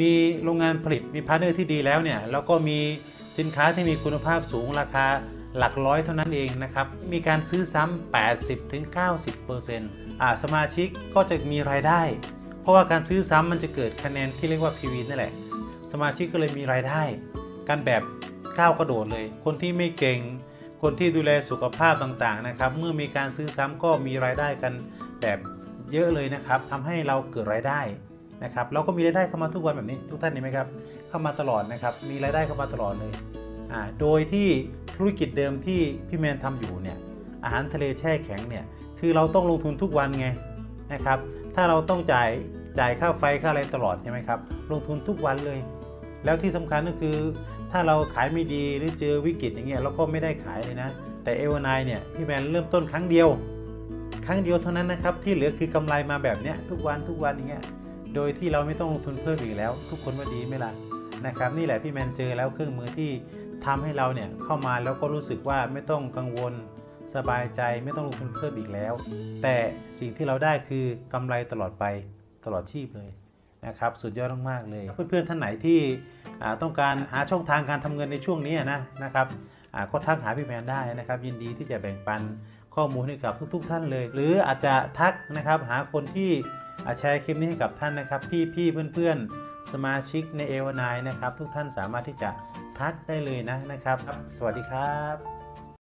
มีโรงงานผลิตมีพาร์ทเนอร์ที่ดีแล้วเนี่ยแล้วก็มีสินค้าที่มีคุณภาพสูงราคาหลักร้อยเท่านั้นเองนะครับ มีการซื้อซ้ำ80-90%อ่าสมาชิกก็จะมีรายได้ เพราะว่าการซื้อซ้ำมันจะเกิดคะแนนที่เรียกว่า PV นั่นแหละ สมาชิกก็เลยมีรายได้ กันแบบก้าวกระโดดเลย คนที่ไม่เก่ง คนที่ดูแลสุขภาพต่างๆนะครับ เมื่อมีการซื้อซ้ำก็มีรายได้กันแบบเยอะเลยนะครับทำให้เราเกิดรายได้ นะครับเราก็มีรายได้เข้ามาทุกวันแบบนี้ทุกท่านเห็นไหมครับเข้ามาตลอดนะครับมีรายได้เข้ามาตลอดเลยอ่าโดยที่ธุรกิจเดิมที่พี่แมนทำอยู่เนี่ยอาหารทะเลแช่แข็งเนี่ยคือเราต้องลงทุนทุกวันไงนะครับถ้าเราต้องจ่ายจ่ายค่าไฟค่าอะไรตลอดใช่ไหมครับลงทุนทุกวันเลย แล้วที่สำคัญก็คือ ถ้าเราขายไม่ดีหรือเจอวิกฤตอย่างเงี้ยเราก็ไม่ได้ขายเลยนะ แต่เอวานายเนี่ยพี่แมนเริ่มต้นครั้งเดียว ครั้งเดียวเท่านั้นนะครับที่เหลือคือกำไรมาแบบเนี้ยทุกวันทุกวันอย่างเงี้ย โดยที่เราไม่ต้องลงทุนเพิ่มอีกแล้ว ทุกคนว่าดีไหมล่ะนะครับ นี่แหละพี่แมนเจอแล้วเครื่องมือที่ทำให้เราเนี่ยเข้ามาแล้วก็รู้สึกว่าไม่ต้องกังวลสบายใจไม่ต้องลงทุนเพิ่มอีกแล้ว แต่สิ่งที่เราได้คือกำไรตลอดไปตลอดชีพเลยนะครับสุดยอดมากๆเลย เพื่อนๆท่านไหนที่ต้องการหาช่องทางการทำเงินในช่วงนี้นะนะครับก็ทักหาพี่แมนได้นะครับ ยินดีที่จะแบ่งปันข้อมูลให้กับทุก ๆ ท่านเลย หรืออาจจะทักนะครับหาคนที่ อาแชร์คลิปนี้ให้กับท่านนะครับพี่พี่เพื่อนเพื่อนสมาชิกในเอวานายนะครับ ทุกท่านสามารถที่จะทักได้เลยนะนะครับ สวัสดีครับ